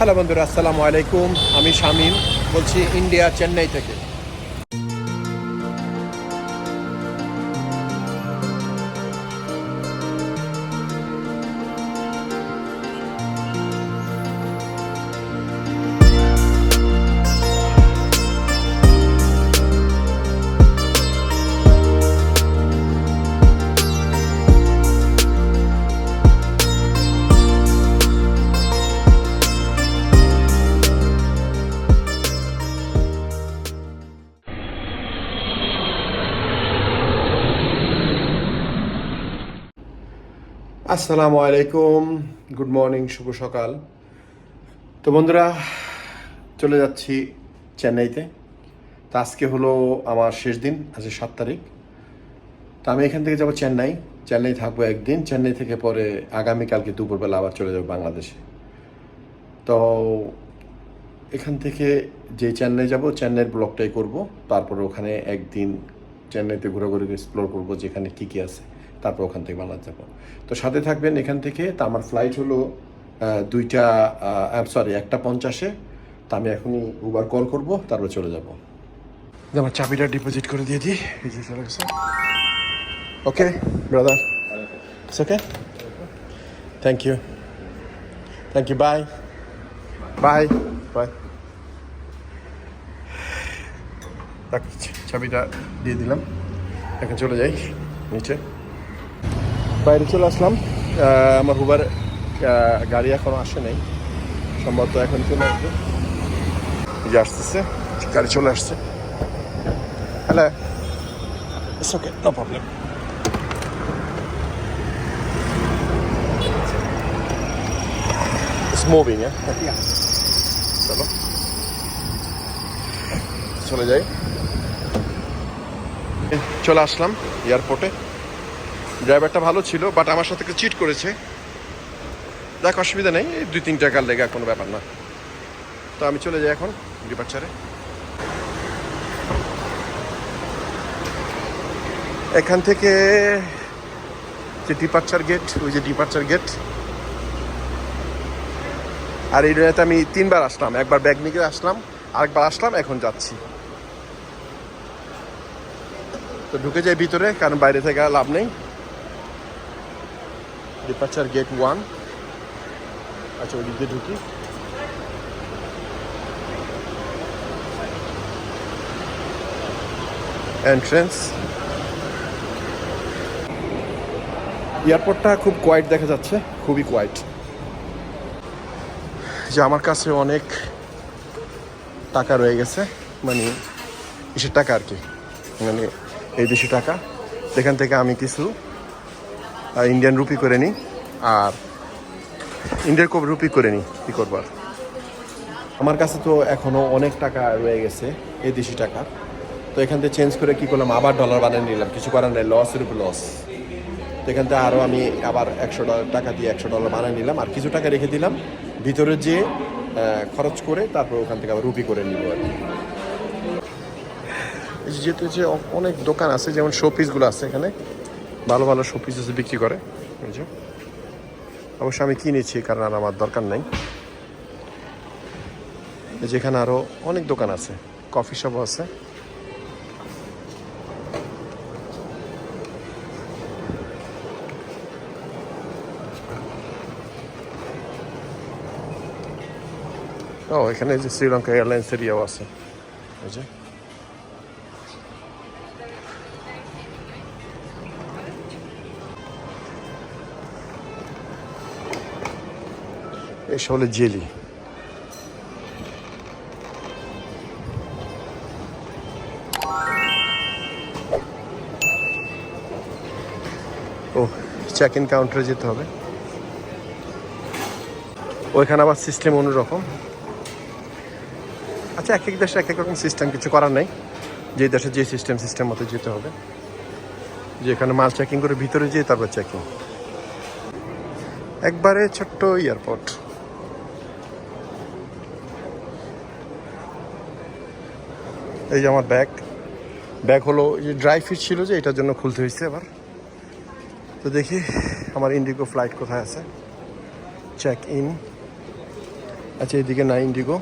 Hello বন্ধুরা আসসালামু আলাইকুম। আমি শামীম বলছি ইন্ডিয়া চেন্নাই থেকে। আসসালামু আলাইকুম। গুড মর্নিং শুভ সকাল। তো বন্ধুরা, চলে যাচ্ছি চেন্নাইতে। তো আজকে হলো আমার শেষ দিন আজকে সাত তারিখ। তো আমি এখান থেকে যাব চেন্নাই। চেন্নাই থাকব একদিন। চেন্নাই থেকে পরে আগামীকালকে দুপুরবেলা আবার চলে যাব বাংলাদেশে। তো এখান থেকে যে চেন্নাই যাব, চেন্নাইয়ের ব্লকটাই করব। তারপরে ওখানে একদিন চেন্নাইতে ঘোরাঘুরি এক্সপ্লোর করব, যেখানে কী কী আছে। তারপর ওখান থেকে বাংলাদেশ যাব। তো সাথে থাকবেন এখান থেকে তা আমার ফ্লাইট হলো দুইটা সরি একটা পঞ্চাশে। তা আমি এখনই উবার কল করব তারপর চলে যাব। আমার চাবিটা ডিপোজিট করে দিয়ে দিই। Okay brother okay thank you thank you bye bye bye চাবিটা দিয়ে দিলাম। এখন চলে যাই নিচে। বাইরে চলে আসলাম। আমার হুবার গাড়ি এখনও আসে নাই। সম্ভবত এখন চলে আসবে। এই যে আসতেছে গাড়ি চলে আসছে। Hello it's okay no problem moving হ্যাঁ চলো চলে যাই। চলে আসলাম এয়ারপোর্টে ড্রাইভারটা ভালো ছিল বাট আমার সাথে চিট করেছে। দেখ, অসুবিধা নেই দুই তিন টাকার লেগা কোনো ব্যাপার না। তো আমি চলে যাই এখন ডিপার্চারে এখান থেকে যে ডিপার্চার গেট ওই যে ডিপার্চার গেট আর এই ড্রেনেতে আমি তিনবার আসলাম, একবার ব্যাগ নিয়ে আসলাম, আরেকবার আসলাম, এখন যাচ্ছি। তো ঢুকে যাই ভিতরে, কারণ বাইরে থেকে লাভ নেই। ডিপার্চার গেট ওয়ান আচ্ছা ওই ঢুকি। এন্ট্রেন্স এয়ারপোর্টটা খুব কোয়াইট দেখা যাচ্ছে, খুবই কোয়াইট যে আমার কাছে অনেক টাকা রয়ে গেছে মানে কিসের টাকা আর কি? মানে এই দেশি টাকা। সেখান থেকে আমি কিছু ইন্ডিয়ান রুপি করে নিই আর ইন্ডিয়ার কব রুপি করে নিই কী করবার আমার কাছে তো এখনও অনেক টাকা রয়ে গেছে এই দেশি টাকা। তো এখান থেকে চেঞ্জ করে কী করলাম আবার ডলার বানিয়ে নিলাম। কিছু করার নেই লসের উপর লস তো এখান থেকে আরও আমি আবার একশো ডলার টাকা দিয়ে একশো ডলার বানিয়ে নিলাম আর কিছু টাকা রেখে দিলাম। ভিতরে যে খরচ করে তারপর ওখান থেকে আবার রুপি করে নিব আর কি। যেহেতু যে অনেক দোকান আছে যেমন শো পিসগুলো আছে এখানে ভালো ভালো পিস আছে বিক্রি করে। যে। অবশ্য আমি কিনেছি, কারণ আর আমার দরকার নেই। যেখানে আরও অনেক দোকান আছে কফি শপও আছে। ও, এখানে যে শ্রীলঙ্কা এয়ারলাইন্স এরিয়াও আছে। এই এসব হলো জেলি। ও চেক ইন কাউন্টারে যেতে হবে। ওইখানে আবার সিস্টেম অন্যরকম। আচ্ছা এক এক দেশে এক এক রকম সিস্টেম কিছু করার নেই। যে দেশে যে সিস্টেম সিস্টেম মতো যেতে হবে। যে এখানে মাল চেকিং করে ভিতরে যেয়ে তারপর চেকিং একবারে ছোট্ট এয়ারপোর্ট এই যে আমার ব্যাগ। ব্যাগ হলো যে ড্রাই ফিট ছিল যে, এটার জন্য খুলতে হয়েছে আবার। তো দেখি আমার ইন্ডিগো ফ্লাইট কোথায় আছে। চেক ইন আচ্ছা এদিকে না ইন্ডিগো।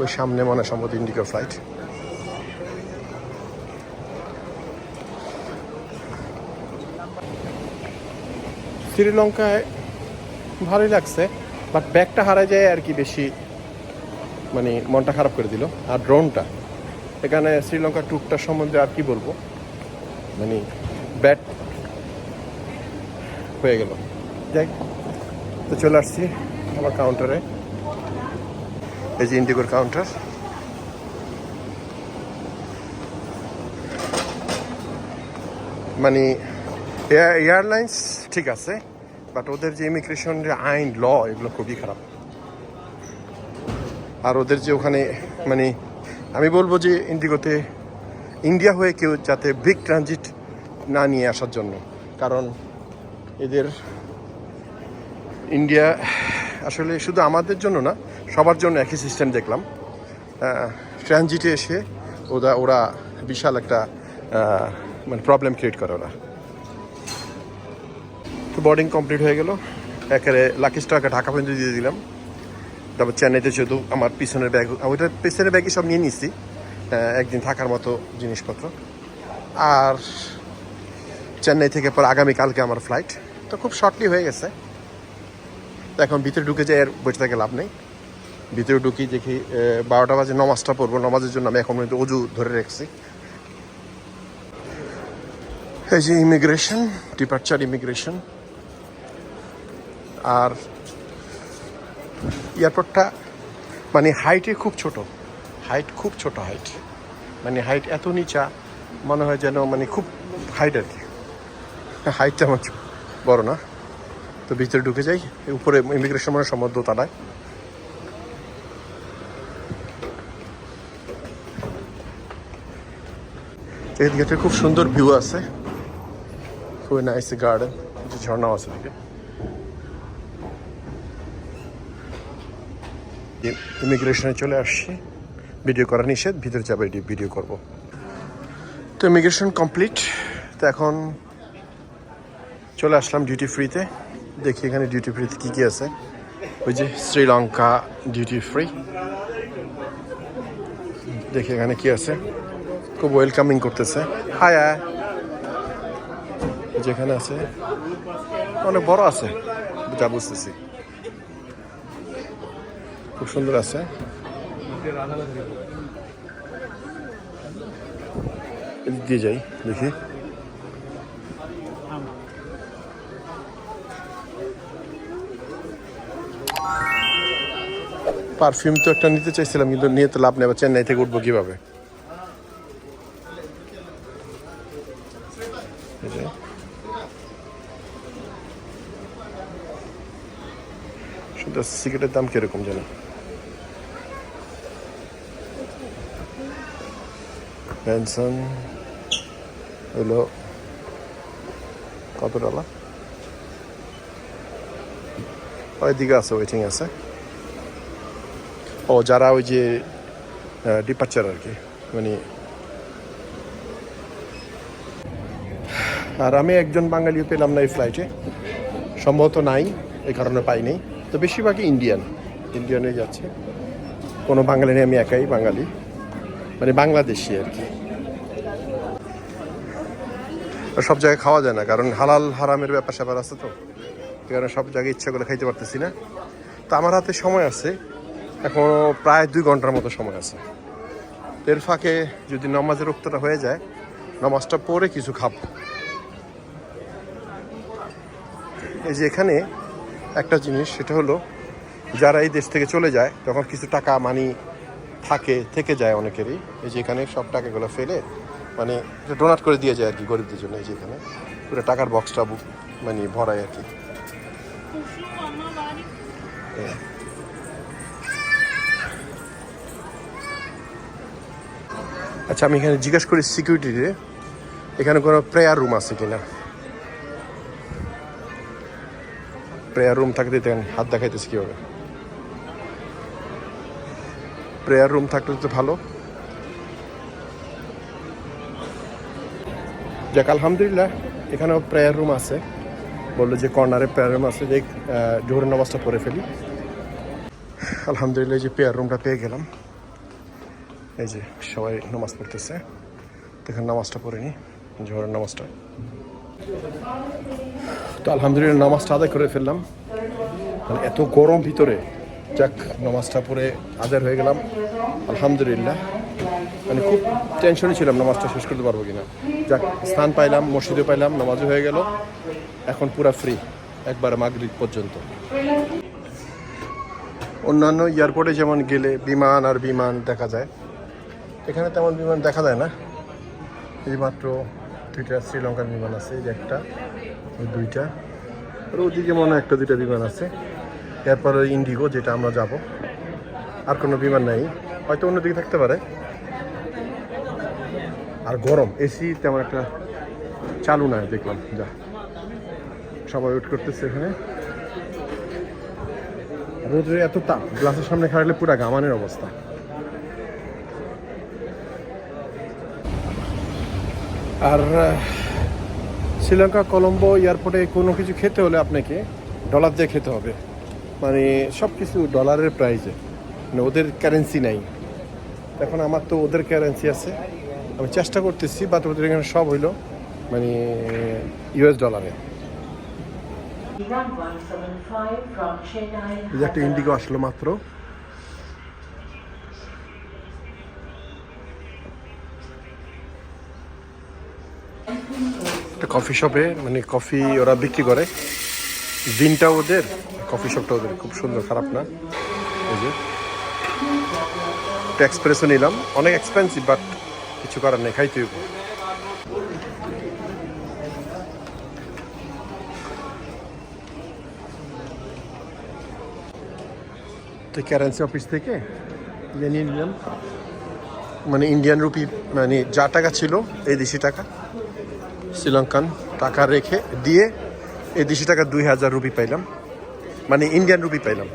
ওই সামনে মনে সম্ভবত ইন্ডিগো ফ্লাইট। শ্রীলঙ্কায় ভালোই লাগছে বাট ব্যাগটা হারা যায় আর কি বেশি মানে মনটা খারাপ করে দিল। আর ড্রোনটা এখানে শ্রীলঙ্কার ট্যুরটার সম্বন্ধে আর কি বলব? মানে ব্যাট হয়ে গেল। যাই, তো চলে আসছি আমার কাউন্টারে এই যে ইন্ডিগোর কাউন্টার মানে এয়ারলাইন্স ঠিক আছে বাট ওদের যে ইমিগ্রেশন যে আইন ল এগুলো খুবই খারাপ। আর ওদের যে ওখানে মানে আমি বলব যে ইন্ডিগোতে ইন্ডিয়া হয়ে কেউ যাতে বিগ ট্রানজিট না নিয়ে আসার জন্য, কারণ এদের ইন্ডিয়া আসলে শুধু আমাদের জন্য না, সবার জন্য একই সিস্টেম দেখলাম। ট্রানজিটে এসে ওরা ওরা বিশাল একটা মানে প্রবলেম ক্রিয়েট করে ওরা। তো বোর্ডিং কমপ্লিট হয়ে গেল। একেবারে লাকি স্টারকে ঢাকা পর্যন্ত দিয়ে দিলাম। তারপর চেন্নাইতে যেহেতু আমার পিছনের ব্যাগ ওইটার পিছনের ব্যাগই সব নিয়ে নিচ্ছি একদিন থাকার মতো জিনিসপত্র। আর চেন্নাই থেকে পর আগামীকালকে আমার ফ্লাইট তো খুব শর্টলি হয়ে গেছে। এখন ভিতরে ঢুকে যাই আর বসে থেকে লাভ নেই। ভিতরে ঢুকি দেখি বারোটা বাজে, নমাজটা পড়ব। নমাজের জন্য আমি এখন পর্যন্ত অজু ধরে রাখছি। এই যে ইমিগ্রেশন ডিপার্চার ইমিগ্রেশন আর এয়ারপোর্টটা মানে হাইটে খুব ছোট, হাইট খুব ছোট হাইট মানে হাইট এত নিচা, মনে হয় যেন মানে খুব হাইট আর কি। হাইটটা আমার বড় না। তো ভিতরে ঢুকে যাই, উপরে ইমিগ্রেশন মানে সম্বন্ধ দোতলায় এদিকে খুব সুন্দর ভিউ আছে। খুবই নাইস গার্ডেন ঝর্ণাও আছে দিকে ইমিগ্রেশনে চলে আসছি। ভিডিও করা নিষেধ, ভিতরে যাবে ভিডিও করব। তো ইমিগ্রেশন কমপ্লিট তো এখন চলে আসলাম ডিউটি ফ্রিতে দেখি এখানে ডিউটি ফ্রিতে কী কী আছে। ওই যে শ্রীলঙ্কা ডিউটি ফ্রি দেখি এখানে কি আছে। খুব ওয়েলকামিং করতেছে। হাই যেখানে আছে। অনেক বড় আছে। যা বুঝতেছি। খুব সুন্দর আছে। দিয়ে যাই, দেখি। পারফিউম তো একটা নিতে চাইছিলাম, কিন্তু নিয়ে তো লাভ নেই চেন্নাই থেকে উঠবো কীভাবে। শুধু সিগারেটের দাম কীরকম জানো? পেনশন হলো কত ডলার ওইদিকে আছে ওয়েটিং আছে। ও, যারা ওই যে ডিপার্চার আর কি মানে আর আমি একজন বাঙালিও পেলাম না এই ফ্লাইটে সম্ভবত নাই, এই কারণে পাইনি। তো বেশিরভাগই ইন্ডিয়ান ইন্ডিয়ানে যাচ্ছে। কোনো বাঙালি নেই, আমি একাই বাঙালি। মানে বাংলাদেশি আর কি। সব জায়গায় খাওয়া যায় না, কারণ হালাল হারামের ব্যাপার স্যাপার আছে তো। কারণে সব জায়গায় ইচ্ছা করে খাইতে পারতেছি না। তো আমার হাতে সময় আছে, এখনও প্রায় দুই ঘণ্টার মতো সময় আছে। এর ফাঁকে যদি নামাজের রক্তটা হয়ে যায়, নামাজটা পরে কিছু খাব। এই যে এখানে একটা জিনিস, সেটা হলো, যারা এই দেশ থেকে চলে যায়, তখন কিছু টাকা মানি থাকে, থেকে যায় অনেকেরই। এই যে এখানে সব টাকাগুলো ফেলে মানে ডোনাট করে দিয়ে যায় আর কি গরিবদের জন্য এই যে এখানে। পুরো টাকার বক্সটা বুক মানে ভরায় আর কি। হ্যাঁ। আচ্ছা আমি এখানে জিজ্ঞেস করি সিকিউরিটিতে এখানে কোনো প্রেয়ার রুম আছে কিনা? প্রেয়ার রুম থাকতে হাত দেখাইতেছে কীভাবে? প্রেয়ার রুম থাকলে তো ভালো। যাক, আলহামদুলিল্লাহ, এখানেও প্রেয়ার রুম আছে। বলল যে কর্নারে প্রেয়ার রুম আছে যে জোহরের নামাজটা পড়ে ফেলি। আলহামদুলিল্লাহ যে প্রেয়ার রুমটা পেয়ে গেলাম। এই যে সবাই নামাজ পড়তেছে। এখানে নামাজটা পড়ে নি, জোহরের নামাজটা। তো আলহামদুলিল্লাহ, নামাজটা আদায় করে ফেললাম। মানে এত গরম ভিতরে। যাক নামাজটা পরে আদায় হয়ে গেলাম। আলহামদুলিল্লাহ। মানে খুব টেনশনে ছিলাম, নামাজটা শেষ করতে পারব কিনা। যাক, স্থান পাইলাম মসজিদে পাইলাম, নামাজও হয়ে গেল। এখন পুরা ফ্রি একবার মাগরিব পর্যন্ত। অন্যান্য এয়ারপোর্টে যেমন গেলে বিমান আর বিমান দেখা যায়। এখানে তেমন বিমান দেখা যায় না। এই মাত্র দুইটা শ্রীলঙ্কার বিমান আছে যে একটা দুইটা। আর ওদিকে মনে একটা দুইটা বিমান আছে। এরপরে ইন্ডিগো, যেটা আমরা যাব। আর কোনো বিমান নাই। হয়তো অন্যদিকে থাকতে পারে। আর গরম এসি তেমন একটা চালু নাই দেখলাম। যা, সবাই ওয়েট করতেছে এখানে। রোদ্রে এত তাপ, গ্লাসের সামনে খাড়ালে পুরা গামানের অবস্থা। আর, শ্রীলঙ্কা, কলম্বো, এয়ারপোর্টে কোনো কিছু খেতে হলে আপনাকে ডলার দিয়ে খেতে হবে। মানে সব কিছু ডলারের প্রাইজে মানে ওদের কারেন্সি নাই। এখন আমার তো ওদের কারেন্সি আছে। আমি চেষ্টা করতেছি বাট ওদের এখানে সব হইল মানে ইউএস ডলারে Run 175 from Chennai. এই যে একটা ইন্ডিগো আসলো মাত্র। একটা কফি শপে মানে কফি ওরা বিক্রি করে। দিনটা ওদের কফি শপটা ওদের খুব সুন্দর, খারাপ না? এই যে। একটা এক্সপ্রেসও নিলাম। অনেক এক্সপেন্সিভ বাট কিছু করার নেই খাইতে হইব। তো কারেন্সি অফিস থেকে ইয়ে নিয়ে নিলাম। মানে ইন্ডিয়ান রুপি মানে যা টাকা ছিল, এই দেশি টাকা, শ্রীলঙ্কান টাকা রেখে দিয়ে এই দেশি টাকা দুই হাজার রুপি পাইলাম। মানে ইন্ডিয়ান রুপি পাইলাম।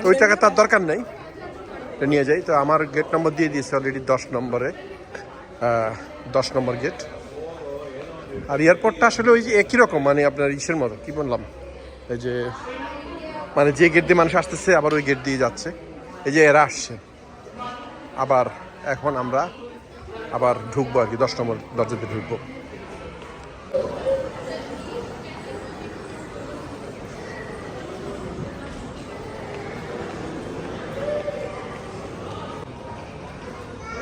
তো ওই টাকা তার দরকার নেই। এটা নিয়ে যাই। তো আমার গেট নম্বর দিয়ে দিয়েছে অলরেডি দশ নম্বরে। দশ নম্বর গেট আর এয়ারপোর্টটা আসলে ওই যে একই রকম মানে আপনার ইসের মতো। কি বললাম? এই যে মানে যে গেট দিয়ে মানুষ আসতেছে আবার ওই গেট দিয়ে যাচ্ছে। এই যে এরা আসছে। আবার এখন আমরা আবার ঢুকবো আর কি দশ নম্বর দরজাতে ঢুকবো।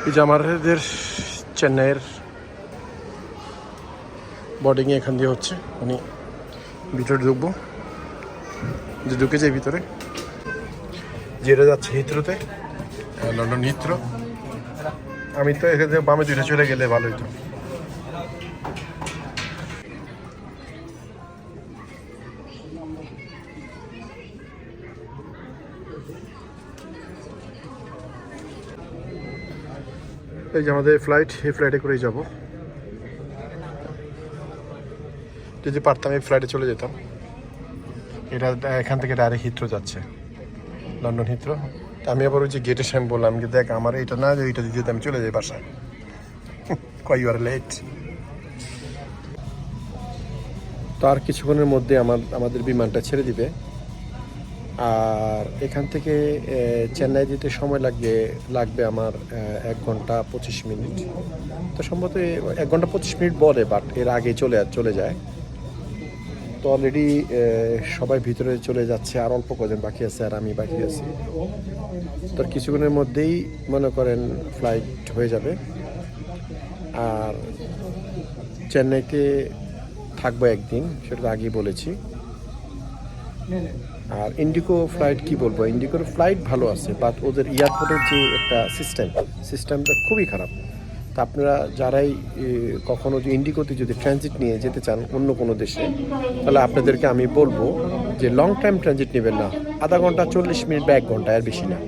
এই যে চেন্নাইয়ের বোর্ডিংয়ে এখান দিয়ে হচ্ছে। মানে ভিতরে ঢুকবো। যে ঢুকে যাই ভিতরে। যেটা যাচ্ছে হিত্রোতে লন্ডন হিত্রো। আমি তো এখান থেকে বামে দুইটা চলে গেলে ভালো হতো এই যে আমাদের ফ্লাইট এই ফ্লাইটে করেই যাব। যদি পারতাম এই ফ্লাইটে চলে যেতাম। এটা এখান থেকে ডাইরেক্ট হিত্রো যাচ্ছে। লন্ডন হিত্রো আমি আবার ওই যে গেটের সামনে বললাম যে, দেখ, আমার এটা না এটা দিতে আমি চলে যাই বাসায়। কয় ইউ আর লেট তো আর কিছুক্ষণের মধ্যে আমার, আমাদের বিমানটা ছেড়ে দিবে। আর এখান থেকে চেন্নাই যেতে সময় লাগবে লাগবে আমার এক ঘণ্টা পঁচিশ মিনিট। তো সম্ভবত এক ঘণ্টা পঁচিশ মিনিট বলে বাট এর আগে চলে চলে যায়। তো অলরেডি সবাই ভিতরে চলে যাচ্ছে, আর অল্প কজন বাকি আছে, আর আমি বাকি আছি। তো কিছুক্ষণের মধ্যেই মনে করেন ফ্লাইট হয়ে যাবে। আর চেন্নাইতে থাকব একদিন, সেটা আগেই বলেছি। আর ইন্ডিগো ফ্লাইট কি বলব? ইন্ডিগোর ফ্লাইট ভালো আছে বাট ওদের এয়ারপোর্টের যে একটা সিস্টেম সিস্টেমটা খুবই খারাপ। তা আপনারা যারাই কখনো যে ইন্ডিগোতে যদি ট্রানজিট নিয়ে যেতে চান অন্য কোনো দেশে, তাহলে আপনাদেরকে আমি বলব যে লং টাইম ট্রানজিট নেবেন না। আধা ঘণ্টা, চল্লিশ মিনিট বা এক ঘণ্টা, আর বেশি না।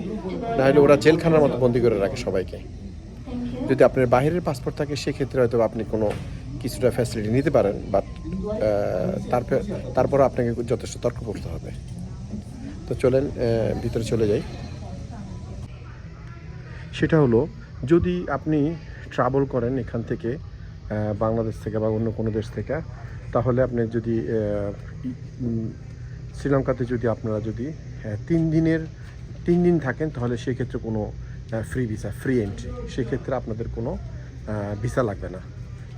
নাহলে ওরা জেলখানার মতো বন্দি করে রাখে সবাইকে। যদি আপনার বাইরের পাসপোর্ট থাকে, সেক্ষেত্রে হয়তো আপনি কোনো কিছুটা ফ্যাসিলিটি নিতে পারেন বাট তারপর তারপর আপনাকে যথেষ্ট তর্ক করতে হবে। তো চলেন ভিতরে চলে যাই। সেটা হলো, যদি আপনি ট্রাভেল করেন এখান থেকে বাংলাদেশ থেকে বা অন্য কোনো দেশ থেকে, তাহলে আপনি যদি শ্রীলঙ্কাতে যদি আপনারা যদি তিন দিনের, তিন দিন থাকেন, তাহলে সেক্ষেত্রে কোনো ফ্রি ভিসা ফ্রি এন্ট্রি সেক্ষেত্রে আপনাদের কোনো ভিসা লাগবে না।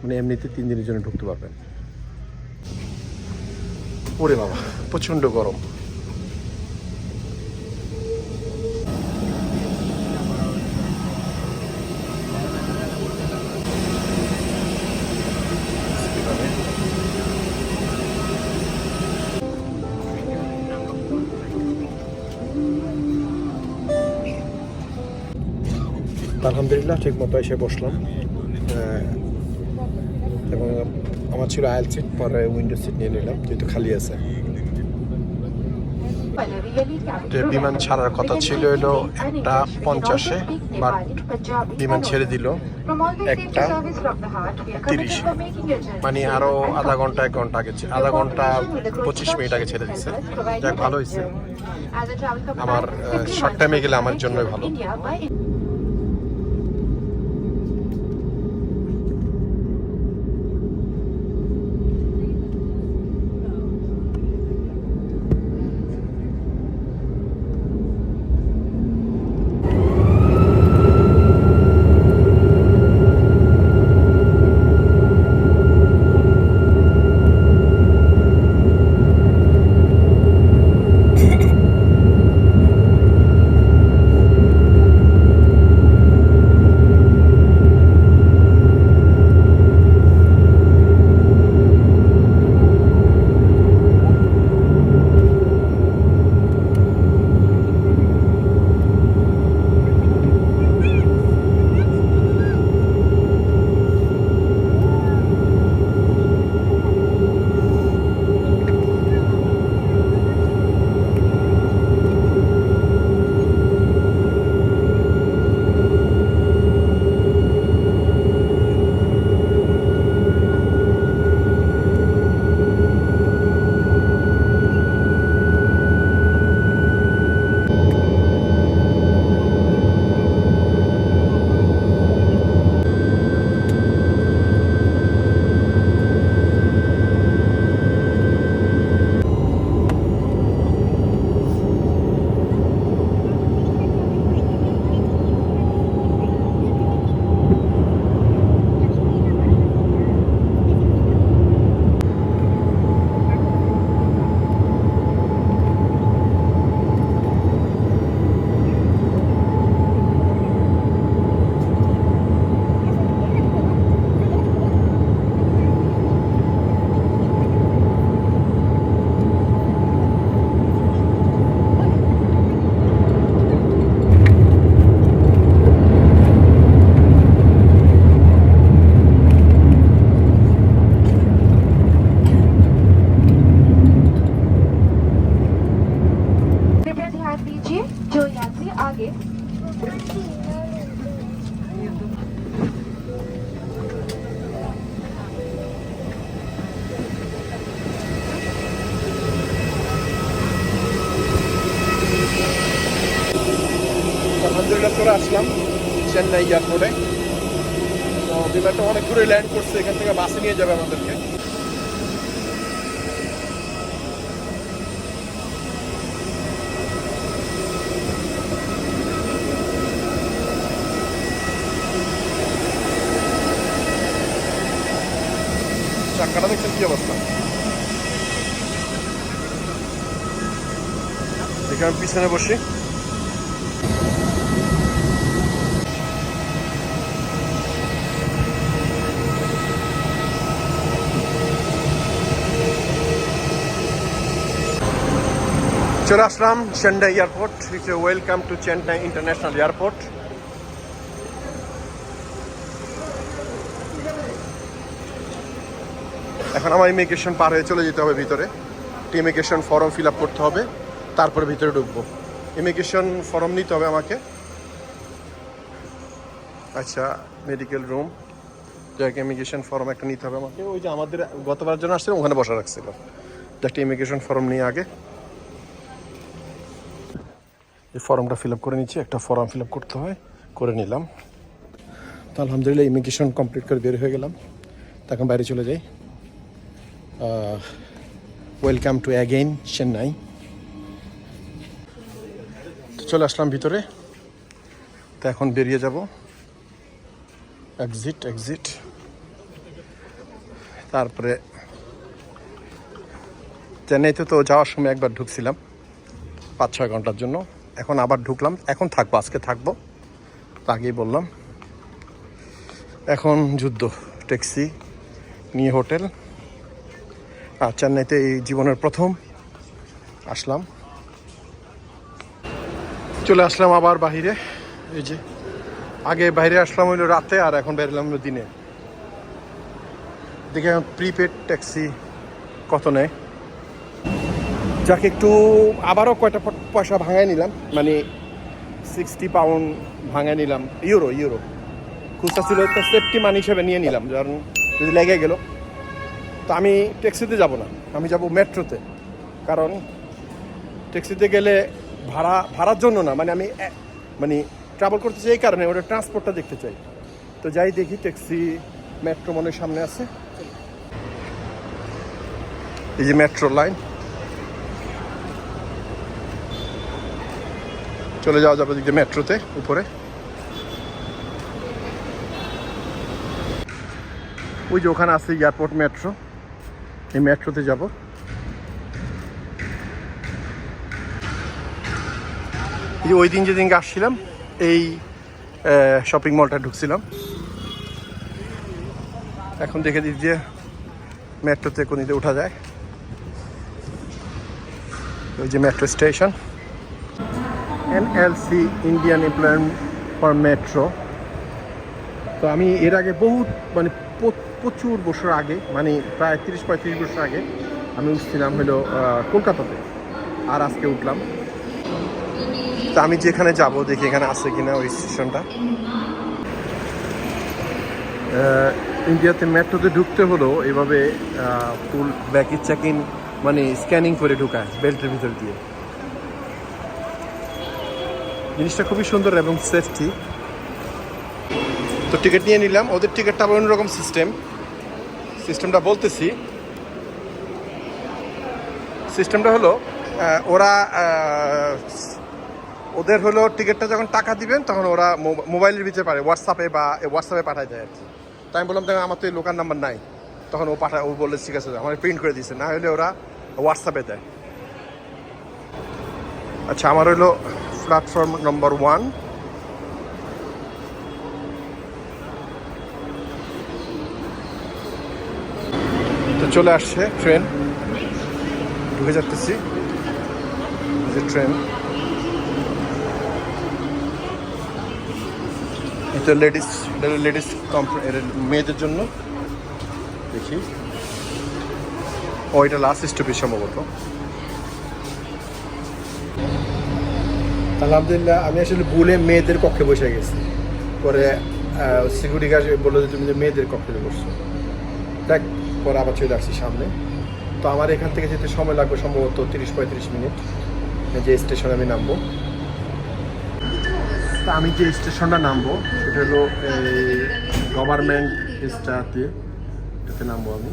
মানে এমনিতে তিন দিনের জন্য ঢুকতে পারবেন। ওরে বাবা, প্রচণ্ড গরম। আলহামদুলিল্লাহ ঠিক মতো এসে বসলাম। এবং আমার ছিল আয়াল সিট পরে উইন্ডো সিট নিয়ে নিলাম, যেহেতু খালি আছে। বিমান ছাড়ার কথা ছিল এলো একটা পঞ্চাশে, বাট বিমান ছেড়ে দিল একটা তিরিশ। মানে আরও আধা ঘণ্টা, এক ঘণ্টা আগে আধা ঘণ্টা পঁচিশ মিনিট আগে ছেড়ে দিচ্ছে যাক, ভালো হয়েছে আমার শর্ট টাইমে গেলে আমার জন্যই ভালো। আসলাম, চেন্নাই এয়ারপোর্টে। তো বিমানটা অনেক দূরে ল্যান্ড করছে, এখান থেকে বাসে নিয়ে যাবে আমাদেরকে। চাক্কাটা দেখছেন কি অবস্থা? আমি পিছনে বসি। চলে আসলাম Chennai airport. Welcome to Chennai international airport এখন আমার ইমিগ্রেশন পার হয়ে চলে যেতে হবে ভিতরে। ইমিগ্রেশন ফর্ম ফিল আপ করতে হবে, তারপরে ভিতরে ঢুকবো। ইমিগ্রেশন ফর্ম নিতে হবে আমাকে। আচ্ছা মেডিকেল রুম যাকে ইমিগ্রেশন ফর্ম একটা নিতে হবে আমাকে। ওই যে আমাদের গতবার জন্য আসছিলাম ওখানে বসা রাখছিল। একটা ইমিগ্রেশন ফর্ম নিয়ে আগে। এই ফর্মটা ফিল করে নিচ্ছি। একটা ফর্ম ফিল করতে হয়, করে নিলাম। তো আলহামদুলিল্লাহ, ইমিগ্রেশন কমপ্লিট করে বের হয়ে গেলাম। তখন বাইরে চলে যাই। Welcome to again, Chennai. তো চলে আসলাম ভিতরে। তো এখন বেরিয়ে যাব। এক্সিট এক্সিট তারপরে চেন্নাইতে তো যাওয়ার সময় একবার ঢুকছিলাম পাঁচ ছয় ঘণ্টার জন্য। এখন আবার ঢুকলাম। এখন থাকব, আজকে থাকব। আগেই বললাম। এখন যুদ্ধ, ট্যাক্সি নিয়ে হোটেল। আর চেন্নাইতে এই জীবনের প্রথম আসলাম। চলে আসলাম আবার বাহিরে। এই যে, আগে বাইরে আসলাম হইল রাতে, আর এখন বেরোলাম হলো দিনে। দেখে প্রিপেড ট্যাক্সি কত নেয়। যাকে, একটু আবারও কয়টা পয়সা ভাঙায় নিলাম মানে সিক্সটি পাউন্ড ভাঙায় নিলাম ইউরো ইউরো খুচরা ছিল তো সেফটি মানি হিসেবে নিয়ে নিলাম কারণ যদি লেগে গেল। তো আমি ট্যাক্সিতে যাব না, আমি যাব মেট্রোতে কারণ ট্যাক্সিতে গেলে ভাড়া, ভাড়ার জন্য না মানে আমি মানে ট্রাভেল করতে চাই এই কারণে, ওটা ট্রান্সপোর্টটা দেখতে চাই। তো যাই দেখি ট্যাক্সি মেট্রো মনের সামনে আছে। এই যে মেট্রো লাইন চলে যাওয়া যাবে দিকে মেট্রোতে, উপরে। ওই যে ওখানে আছে এয়ারপোর্ট মেট্রো, এই মেট্রোতে যাব। যে ওই দিন যেদিনকে আসছিলাম, এই শপিং মলটা ঢুকছিলাম। এখন দেখে দিই যে মেট্রোতে কোনিতে ওঠা যায়। ওই যে metro station. NLC Indian employment for metro. তো আমি এর আগে বহুত মানে প্রচুর বছর আগে মানে প্রায় তিরিশ পঁয়ত্রিশ বছর আগে, আমি উঠছিলাম হলো কলকাতাতে। আর আজকে উঠলাম। তো আমি যেখানে যাব, দেখি এখানে আছে কিনা ওই স্টেশনটা। ইন্ডিয়াতে মেট্রোতে ঢুকতে হলো, এভাবে ফুল ব্যাকের চেক ইন মানে স্ক্যানিং করে ঢুকায় বেল্টের ভিতর দিয়ে। জিনিসটা খুবই সুন্দর এবং সেফটি তো টিকিট নিয়ে নিলাম। ওদের টিকিটটা আবার অন্যরকম সিস্টেম সিস্টেমটা বলতেছি। সিস্টেমটা হলো ওরা ওদের হলো টিকিটটা যখন টাকা দিবেন, তখন ওরা মোবা- মোবাইলের ভিতরে পারে হোয়াটসঅ্যাপে বা হোয়াটসঅ্যাপে পাঠায় দেয় আর কি। তাই আমি বললাম, দেখো, আমার তো এই লোকাল নাম্বার নাই। তখন ও পাঠায়, ও বললে, ঠিক আছে আমার প্রিন্ট করে দিয়েছে না হলে ওরা হোয়াটসঅ্যাপে দেয়। আচ্ছা আমার হলো প্ল্যাটফর্ম নম্বর ওয়ান তো চলে আসছে ট্রেন। ঢুকে যাচ্তেছি। যে ট্রেন। এটা লেডিস লেডিস মেয়েদের জন্য। দেখি। ও, এটা লাস্ট স্টপেজ সম্ভবত। আলহামদুলিল্লাহ, আমি আসলে ভুলে মেয়েদের কক্ষে বসে গেছি। পরে সিকিউরিটি গার্ড বলল যে, তুমি যে মেয়েদের কক্ষে বসছো। দেখ, পরে আবার চলে আসছি সামনে। তো আমার এখান থেকে যেতে সময় লাগবে সম্ভবত তিরিশ পঁয়ত্রিশ মিনিট। যে স্টেশনে আমি নামবো। তা আমি যে স্টেশনটা নামবো, সেটা হলো এই গভর্নমেন্ট স্টাতে, এটাতে নামবো আমি।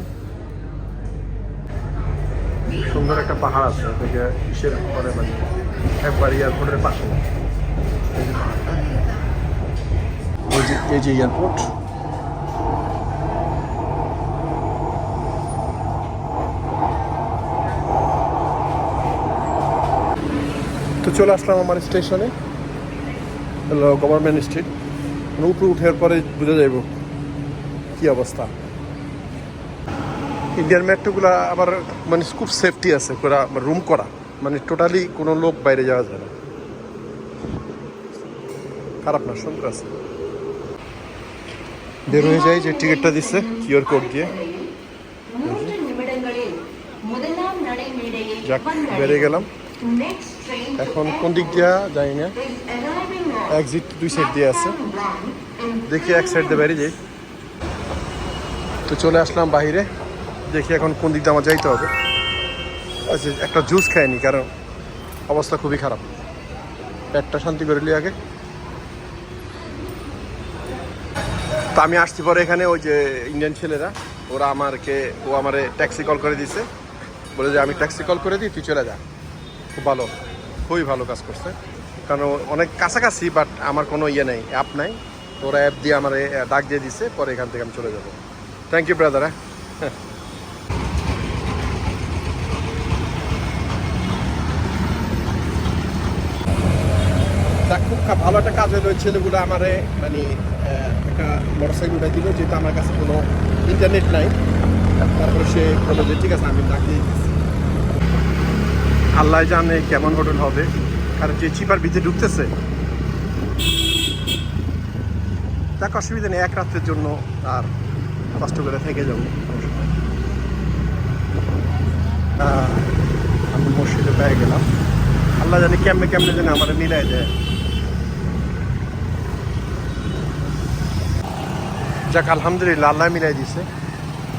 সুন্দর একটা পাহাড় আছে ওটাকে ইসের পরে মানে একবার এয়ারপোর্টের এয়ারপোর্ট। তো চলে আসলাম আমার স্টেশনে। Government street. উপরে উঠার পরে বুঝে যাইব কি অবস্থা। ইন্ডিয়ান মেট্রোগুলা আবার মানে খুব সেফটি আছে রুম করা। মানে টোটালি কোনো লোক বাইরে যাওয়া যায় না। খারাপ না সুন্দর আছে। বের হয়ে যায় যে টিকিটটা দিচ্ছে কিউআর কোড দিয়ে। যাক, বেরিয়ে গেলাম। এখন কোন দিক দিয়া যাই না? এক্সিট দুই সাইড দিয়ে আছে। দেখি এক সাইড দিয়ে বেরিয়ে যাই। তো চলে আসলাম বাহিরে। দেখি এখন কোন দিক দিয়ে আমার যাইতে হবে। একটা জুস খাইনি, কারণ অবস্থা খুবই খারাপ। পেটটা শান্তি করে লি আগে। তো আমি আসছি পরে এখানে, ওই যে ইন্ডিয়ান ছেলেরা, ওরা আমারকে, ও আমারে ট্যাক্সি কল করে দিছে। বলে যে, আমি ট্যাক্সি কল করে দিই, তুই চলে যা। খুব ভালো, খুবই ভালো কাজ করছে। কারণ অনেক কাছাকাছি বাট আমার কোনো ইয়ে নেই অ্যাপ নাই। ওরা অ্যাপ দিয়ে আমার, ডাক দিয়ে দিছে, পরে এখান থেকে আমি চলে যাব। থ্যাংক ইউ ব্রাদার হ্যাঁ। কা- ভালো একটা কাজ হলো ছেলেগুলো আমার মানে একটা মোটরসাইকেল উঠাই দিল, যেহেতু আমার কাছে কোনো ইন্টারনেট নাই। তারপরে সে বলল যে, ঠিক আছে, আমি ডাকিয়ে আল্লাহ জানে কেমন হোটেল হবে। কারণ যে চিপার ভিতরে ঢুকতেছে দেখ অসুবিধা নেই, এক রাত্রের জন্য আর কষ্ট করে থেকে যাব। আমি মসজিদে পেয়ে গেলাম। আল্লাহ জানি কেমনে কেমনে যেন আমার মিলাই দেয়। যাক, আলহামদুলিল্লাহ, আল্লাহ মিলাই দিছে।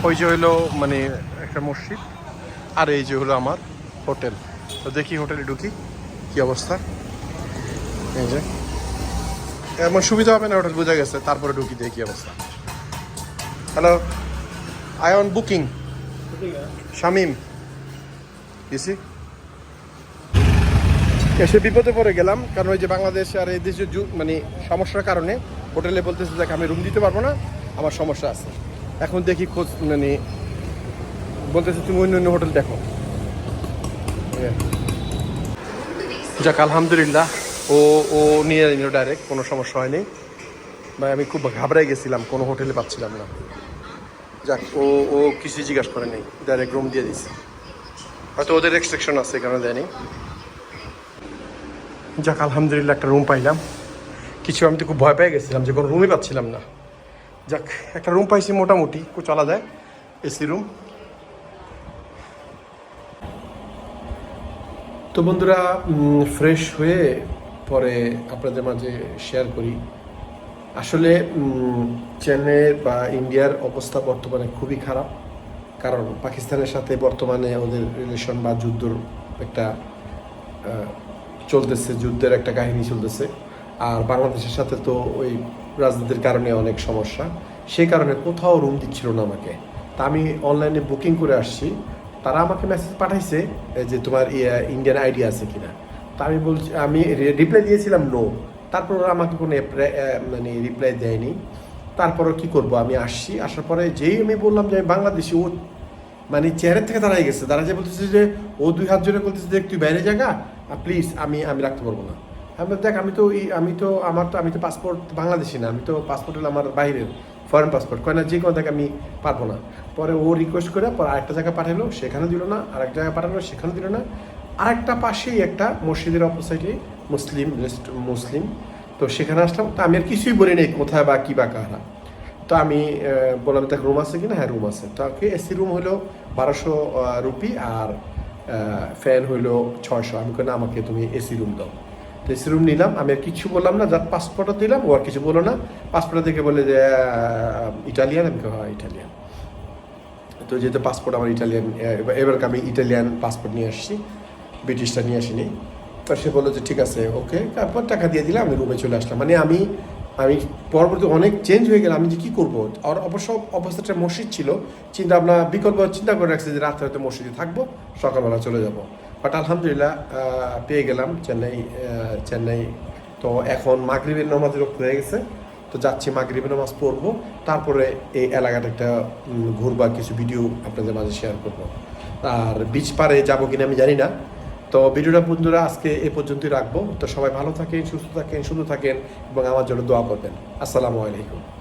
ওই যে হইল মানে একটা মসজিদ, আর এই যে হলো আমার হোটেল। তো দেখি হোটেলে ঢুকি, কি অবস্থা। এই যে, এমন সুবিধা হবে না, হোটেল বোঝা গেছে, তারপরে ঢুকি দেখি অবস্থা। Hello I on booking Shamim EC এসে বিপদে পড়ে গেলাম, কারণ ওই যে বাংলাদেশ আর এই দেশে মানে সমস্যার কারণে হোটেলে বলতেছে, দেখ, আমি রুম দিতে পারব না। আমার সমস্যা আছে। এখন দেখি খোঁজ মানে বলতেছে, তুমি অন্য অন্য হোটেল দেখো। যাক, আলহামদুলিল্লাহ। ও ও নিয়ে নিল ডাইরেক্ট কোনো সমস্যা হয়নি। ভাই, আমি খুব ঘাবড়াই গেছিলাম, কোনো হোটেলে পাচ্ছিলাম না। যাক, ও ও কিছুই জিজ্ঞাসা করে নেই ডাইরেক্ট রুম দিয়ে দিছে হয়তো ওদের রেস্ট্রিকশন আছে কারণে দেয়নি। যাক, আলহামদুলিল্লাহ, একটা রুম পাইলাম। কিছু আমি তো খুব ভয় পেয়ে গেছিলাম যে কোনো রুমই পাচ্ছিলাম না। যাক একটা রুম পাইছি মোটামুটি চলা যায়। এসি রুম তো বন্ধুরা ফ্রেশ হয়ে পরে আপনাদের মাঝে শেয়ার করি। আসলে উম, চেন্নাইয়ের বা ইন্ডিয়ার অবস্থা বর্তমানে খুবই খারাপ। কারণ পাকিস্তানের সাথে বর্তমানে ওদের রিলেশন বা যুদ্ধর একটা চলতেছে যুদ্ধের একটা কাহিনী চলতেছে। আর বাংলাদেশের সাথে তো ওই রাজনীতির কারণে অনেক সমস্যা। সেই কারণে কোথাও রুম দিচ্ছিল না আমাকে। তা আমি অনলাইনে বুকিং করে আসছি। তারা আমাকে মেসেজ পাঠাইছে যে তোমার ইন্ডিয়ান আইডি আছে কিনা। তা আমি বলছি, আমি রিপ্লাই দিয়েছিলাম নো তারপর ওরা আমাকে কোনো মানে রিপ্লাই দেয়নি। তারপরও কি করব? আমি আসছি। আসার পরে যেই আমি বললাম যে আমি বাংলাদেশি, ও মানে চেয়ারের থেকে দাঁড়াই গেছে। দাঁড়াই যে বলতেছে যে, ও দুই হাত জোরে বলতেছে দেখ তুই বাইরে জায়গা প্লিজ আমি আমি রাখতে পারব না। আমি দেখ, আমি তো আমি তো আমার তো, আমি তো পাসপোর্ট বাংলাদেশি না, আমি তো পাসপোর্ট হলো আমার বাইরের ফরেন পাসপোর্ট কয় না, যে কোনো জায়গায় আমি পারব না। পরে ও রিকোয়েস্ট করে, পরে আরেকটা জায়গায় পাঠালো সেখানে দিল না, আরেক জায়গায় পাঠালো, সেখানে দিল না। আরেকটা পাশেই একটা মসজিদের অপোসাইটে মুসলিম মুসলিম। তো সেখানে আসলাম, তো আমি আর কিছুই বলি নাই কোথায় বা কী বা কারা। তো আমি বললাম, দেখ রুম আছে কি না হ্যাঁ রুম আছে। তো এসি রুম হলো বারোশো রুপি আর ফ্যান হইল ছয়শো। আমি কেন আমাকে তুমি এসি রুম দাও। তো এসি রুম নিলাম, আমি আর কিছু বললাম না যার পাসপোর্টও দিলাম, ও আর কিছু বলো না। পাসপোর্ট দেখে বলে যে ইটালিয়ান আমি হ্যাঁ ইটালিয়ান তো যেহেতু পাসপোর্ট আমার ইটালিয়ান এবার আমি ইটালিয়ান পাসপোর্ট নিয়ে আসছি ব্রিটিশটা নিয়ে আসিনি। তো সে বলল যে, ঠিক আছে ওকে তারপর টাকা দিয়ে দিলাম, আমি রুমে চলে আসলাম। মানে আমি আমি পরবর্তী অনেক চেঞ্জ হয়ে গেলাম, আমি যে কী করব? আর অবশ্য অবস্থাটা মসজিদ ছিল, চিন্তা ভাবনা, বিকল্প চিন্তা করে রাখছি যে রাত্রে হয়তো মসজিদে থাকব, সকালবেলা চলে যাব। বাট আলহামদুলিল্লাহ পেয়ে গেলাম চেন্নাই চেন্নাই। তো এখন মাগরিবের নামাজের রক্ত হয়ে গেছে। তো যাচ্ছি মাগরিবের নামাজ পড়ব। তারপরে এই এলাকাটা একটা উম, ঘুরবা কিছু ভিডিও আপনাদের মাঝে শেয়ার করব। আর বিচ পারে যাব কিনা আমি জানি না। তো ভিডিওটা বন্ধুরা আজকে এ পর্যন্তই রাখব। তো সবাই ভালো থাকেন সুস্থ থাকেন সুন্দর থাকেন এবং আমার জন্য দোয়া করবেন। আসসালামু আলাইকুম।